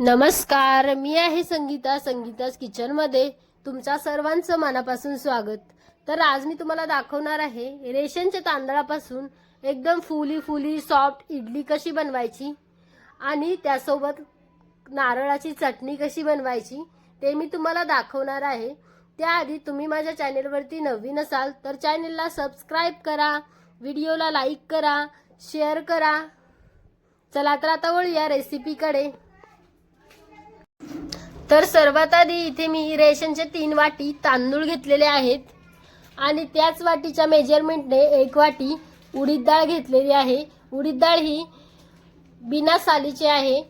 नमस्कार मी आहे संगीता संगीताच किचनमध्ये तुमच्या सर्वांचं मनापासून स्वागत. तर आज मी तुम्हाला दाखवणार आहे रेशनच्या तांदळापासून एकदम फुली फुली सॉफ्ट इडली कशी बनवायची आणि त्यासोबत नारळाची चटणी कशी बनवायची ते मी तुम्हाला दाखवणार आहे. त्याआधी तुम्ही माझ्या चॅनेलवरती नवीन असाल तर चॅनेलला सबस्क्राईब करा व्हिडिओला लाईक करा शेअर करा. चला तर आता वळूया रेसिपीकडे. तर सर्वात आधी इथे मी रेशनचे तीन वाटी तांदूळ घेतलेले आहेत. आणि त्याच वाटीच्या मेजरमेंटने एक वाटी उडीद डाळ घेतलेली आहे. उडीद डाळ ही बिना सालीची आहे.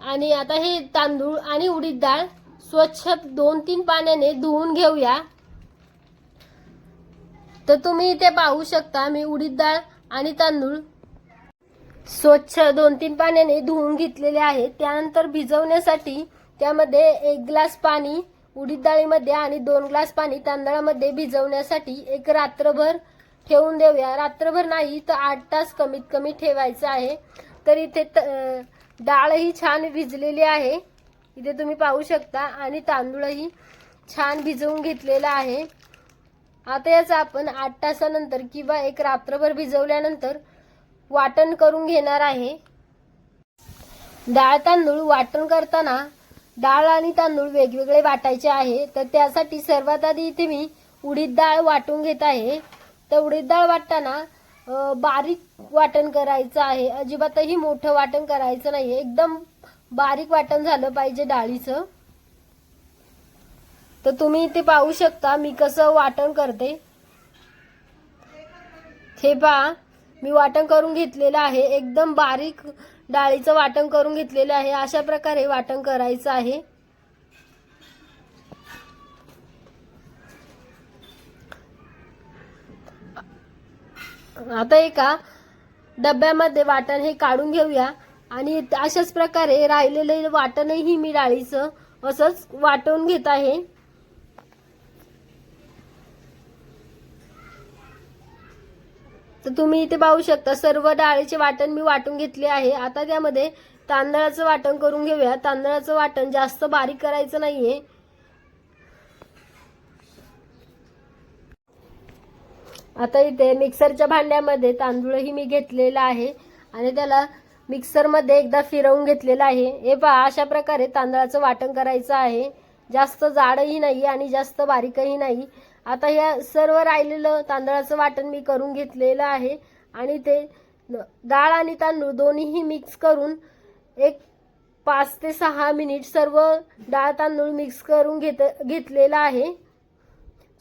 आणि आता हे तांदूळ आणि उडीद डाळ स्वच्छ दोन तीन पाण्याने धुवून घेऊया. तर तुम्ही इथे पाहू शकता मी उडीद डाळ आणि तांदूळ स्वच्छ दोन तीन पाण्याने धुवून घेतलेले आहे त्यानंतर भिजवण्यासाठी त्यामध्ये एक ग्लास पाणी उडीद डाळीमध्ये आणि दोन ग्लास पाणी तांदळामध्ये भिजवण्यासाठी एक रात्रभर ठेवून देऊया. रात्रभर नाही तर आठ तास कमीत कमी ठेवायचं आहे. तर इथे त- डाळही छान भिजलेली आहे. इथे तुम्ही पाहू शकता आणि तांदूळही छान भिजवून घेतलेला आहे. आता याचं आपण आठ तासानंतर किंवा एक रात्रभर भिजवल्यानंतर वाटण करून घेणार आहे. डाळ तांदूळ वाटण करताना डाळ आणि तांदूळ वेगवेगळे वाटायचे आहे तर त्यासाठी सर्वात आधी इथे मी उडीद डाळ वाटून घेत आहे. तर उडीद डाळ वाटताना बारीक वाटण करायचं आहे. अजिबातही मोठं वाटण करायचं नाही एकदम बारीक वाटण झालं पाहिजे डाळीचं. तर तुम्ही इथे पाहू शकता मी कसं वाटण करते. हे पहा मी वाटण करून घेतलेलं आहे. एकदम बारीक डाळीचं वाटण करून घेतलेलं आहे. अशा प्रकारे वाटण करायचं आहे. आता एका डब्यामध्ये वाटण हे काढून घेऊया. आणि अशाच प्रकारे राहिलेले वाटणही मी डाळीचं असंच वाटून घेत आहे. तर तुम्ही इथे पाहू शकता सर्व डाळीचे वाटण मी वाटून घेतले आहे. आता त्यामध्ये तांदळाचं वाटण करून घेऊया. तांदळाचं वाटण जास्त बारीक करायचं नाहीये. आता इथे मिक्सरच्या भांड्यामध्ये तांदूळही मी घेतलेला आहे आणि त्याला मिक्सरमध्ये एकदा फिरवून घेतलेलं आहे. हे पहा अशा प्रकारे तांदळाचं वाटण करायचं आहे. जास्त जाडही नाही आणि जास्त बारीकही नाही. आता या सर्व राहिलेलं तांदळाचं वाटण मी करून घेतलेलं आहे. आणि ते डाळ आणि तांदूळ दोन्हीही मिक्स करून एक पाच ते सहा मिनिट सर्व डाळ तांदूळ मिक्स करून घेत घेतलेलं आहे.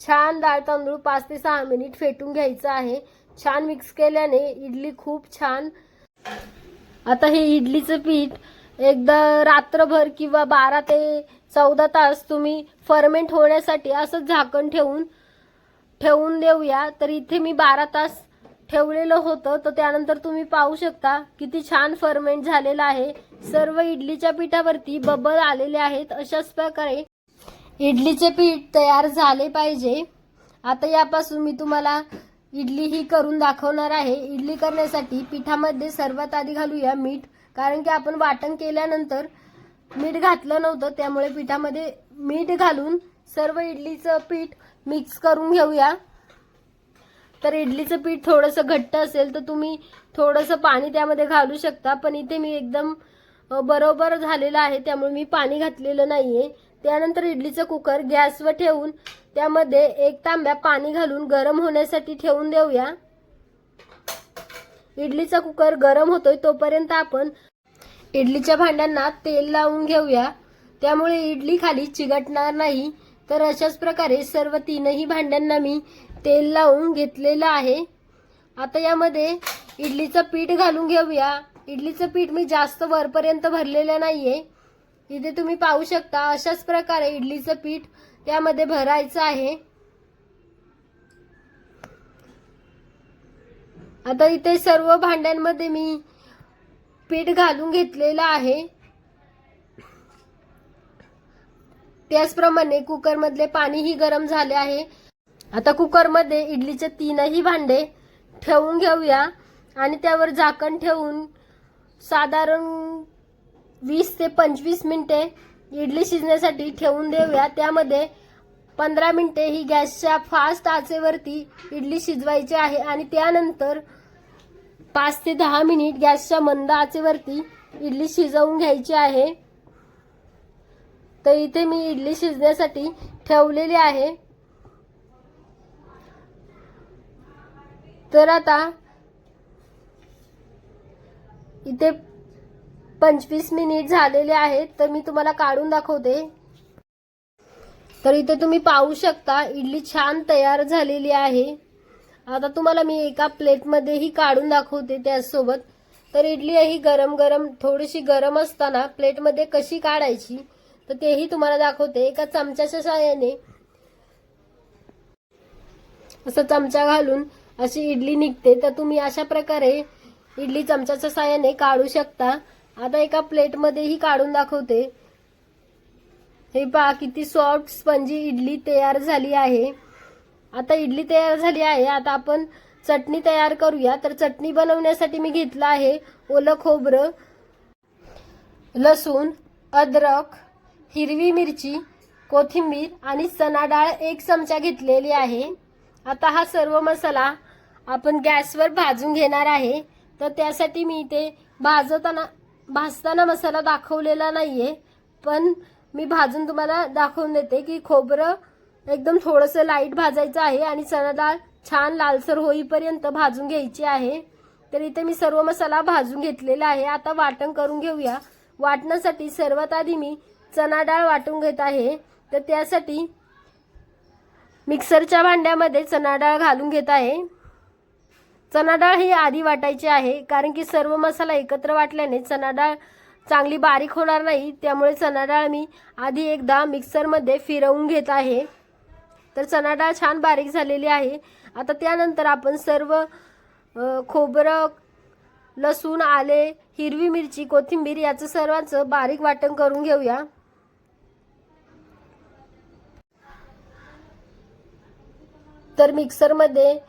छान डाळ तांदूळ पाच ते सहा मिनिट फेटून घ्यायचं आहे. छान मिक्स केल्याने इडली खूप छान. आता हे इडलीचं पीठ एकदा रात्रभर किंवा बारा ते चौदा तास तुम्ही फर्मेंट होण्यासाठी असं झाकण ठेवून ठेवून देऊया. तर इथे मी बारा तास ठेवलेलं होतं. तर त्यानंतर तुम्ही पाहू शकता किती छान फर्मेंट झालेलं आहे. सर्व इडलीच्या पिठावरती बबल आलेले आहेत. अशाच प्रकारे इडलीचे पीठ तयार झाले पाहिजे. आता यापासून मी तुम्हाला इडली ही करून दाखवणार आहे. इडली करण्यासाठी पिठामध्ये सर्वात आधी घालूया मीठ. कारण की आपण वाटण केल्यानंतर मीठ घातलं नव्हतं. त्यामुळे पिठामध्ये मीठ घालून सर्व इडलीचं पीठ मिक्स करून घेऊया. तर इडलीचं पीठ थोडंसं घट्ट असेल तर तुम्ही थोडंसं पाणी त्यामध्ये घालू शकता पण इथे मी एकदम बरोबर झालेलं आहे त्यामुळे मी पाणी घातलेलं नाहीये. त्यानंतर इडलीचं कुकर गॅसवर ठेवून त्यामध्ये एक तांब्या पाणी घालून गरम होण्यासाठी ठेवून देऊया. इडलीचा कुकर गरम होतोय तोपर्यंत आपण इडलीच्या भांड्यांना तेल लावून घेऊया. त्यामुळे इडली खाली चिकटणार नाही. तर अशाच प्रकारे सर्व तीनही भांड्यांना मी तेल लावून घेतलेलं आहे. आता यामध्ये इडलीचं पीठ घालून घेऊया. इडलीचं पीठ मी जास्त वरपर्यंत भरलेलं नाही आहे इथे तुम्ही पाहू शकता अशाच प्रकारे इडलीचं पीठ त्यामध्ये भरायचं आहे. आता इथे सर्व भांड्यांमध्ये मी पीठ घालून घेतलेलं आहे. त्याचप्रमाणे कुकरमधले पाणीही गरम झाले आहे. आता कुकरमध्ये इडलीचे तीनही भांडे ठेवून घेऊया. आणि त्यावर झाकण ठेवून साधारण वीस ते पंचवीस मिनिटे इडली शिजण्यासाठी ठेवून देऊया. त्यामध्ये पंधरा मिनिटे ही गॅसच्या फास्ट आचेवरती इडली शिजवायची आहे. आणि त्यानंतर पाच ते दहा मिनिट गॅसच्या मंद आचेवरती इडली शिजवून घ्यायची आहे. तर इथे मी इडली शिजण्यासाठी ठेवलेली आहे. तर आता इथे पंचवीस मिनिट झालेले आहेत तर मी तुम्हाला काढून दाखवते. तर इथे तुम्ही पाहू शकता इडली छान तयार झालेली आहे. आता तुम्हाला मी एका प्लेटमध्येही काढून दाखवते त्याचसोबत तर इडली ही गरम गरम थोडीशी गरम असताना प्लेटमध्ये कशी काढायची तर तेही तुम्हाला दाखवते. एका चमच्याच्या सहाय्याने असं चमचा घालून अशी इडली निघते. तर तुम्ही अशा प्रकारे इडली चमच्याच्या साह्याने काढू शकता. आता एका प्लेटमध्येही काढून दाखवते. हे पहा किती सॉफ्ट स्पंजी इडली तयार झाली आहे. आता इडली तयार झाली आहे. आता आपण चटणी तयार करूया. तर चटणी बनवण्यासाठी मी घेतलं आहे ओलं खोबरं लसूण अद्रक हिरवी मिरची कोथिंबीर आणि चणा डाळ एक चमचा घेतलेली आहे. आता हा सर्व मसाला आपण गॅसवर भाजून घेणार आहे. तर त्यासाठी मी इथे भाजताना भाजताना मसाला दाखवलेला नाही आहे पण मी भाजून तुम्हाला दाखवून देते की खोबरं एकदम थोडंसं लाइट भाजायचं आहे आणि चणा डाळ छान लालसर होईपर्यंत भाजून घ्यायची आहे. तर इथे मी सर्व मसाला भाजून घेतलेला आहे. आता वाटण करून घेऊया. वाटण्यासाठी सर्वात आधी मी चणा डाळ वाटून घेत आहे. तर त्यासाठी मिक्सरच्या भांड्यामध्ये चणा डाळ घालून घेत आहे. चणा डाळ ही आधी वाटायची आहे कारण की सर्व मसाला एकत्र वाटल्याने चणा डाळ चांगली बारीक होणार नाही. त्यामुळे चणा डाळ मी आधी एकदा मिक्सरमध्ये फिरवून घेत आहे. तर चणा डाळ छान बारीक झालेली आहे. आता त्यानंतर आपण सर्व खोबरं लसूण आले हिरवी मिरची कोथिंबीर याचं सर्वांचं बारीक वाटण करून घेऊया. तर मिक्सरमध्ये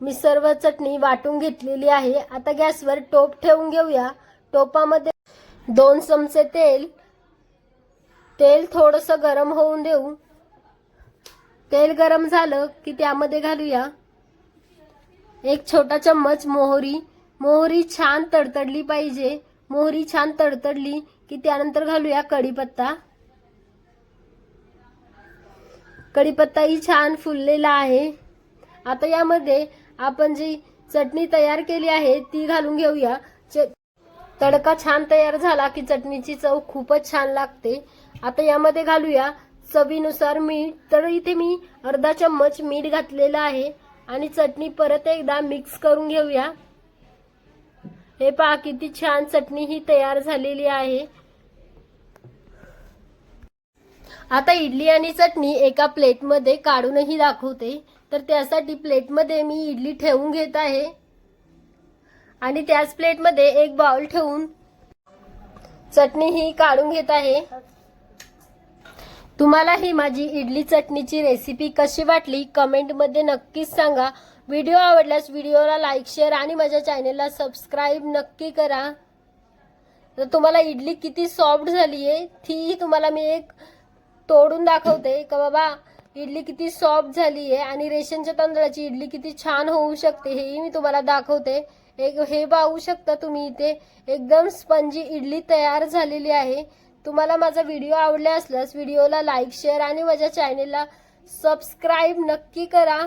मी सर्व चटणी वाटून घेतलेली आहे. आता गॅसवर टोप ठेवून घेऊया. टोपामध्ये दोन चमचे तेल. तेल थोडंसं गरम होऊन देऊ. तेल गरम झालं की त्यामध्ये घालूया एक छोटा चम्मच मोहरी. मोहरी छान तडतडली पाहिजे. मोहरी छान तडतडली की त्यानंतर घालूया कढीपत्ता. कढीपत्ताही छान फुललेला आहे. आता यामध्ये आपण जी चटणी तयार केली आहे ती घालून घेऊया. च- तडका छान तयार झाला की चटणीची चव खूपच छान लागते. आता यामध्ये घालूया चवीनुसार मीठ. तर इथे मी अर्धा चम्मच मीठ घातलेलं आहे आणि चटणी परत एकदा मिक्स करून घेऊया. हे पहा किती छान चटणी ही तयार झालेली आहे. आता इडली आणि चटणी एका प्लेटमध्ये काढूनही दाखवते. तर त्यासाठी प्लेटमध्ये मी इडली ठेवून घेत आहे. आणि त्याच प्लेटमध्ये एक बाउल ठेवून चटणी ही काढून घेत आहे. तुम्हाला ही माझी इडली चटणीची रेसिपी कशी वाटली कमेंटमध्ये नक्कीच सांगा. व्हिडिओ आवडल्यास व्हिडिओला लाईक शेअर आणि माझ्या चॅनेलला सबस्क्राईब नक्की करा. तर तुम्हाला इडली किती सॉफ्ट झाली आहे तीही तुम्हाला मी एक तोडून दाखवते. का बाबा इडली किती सॉफ्ट झाली आहे आणि रेशनच्या तांदळाची इडली किती छान होऊ शकते हेही मी तुम्हाला दाखवते. एक हे पाहू शकता तुम्ही इथे एकदम स्पंजी इडली तयार झालेली आहे. तुम्हाला माझा व्हिडिओ आवडला असल्यास व्हिडिओला लाईक शेअर आणि माझ्या चॅनेलला सबस्क्राईब नक्की करा.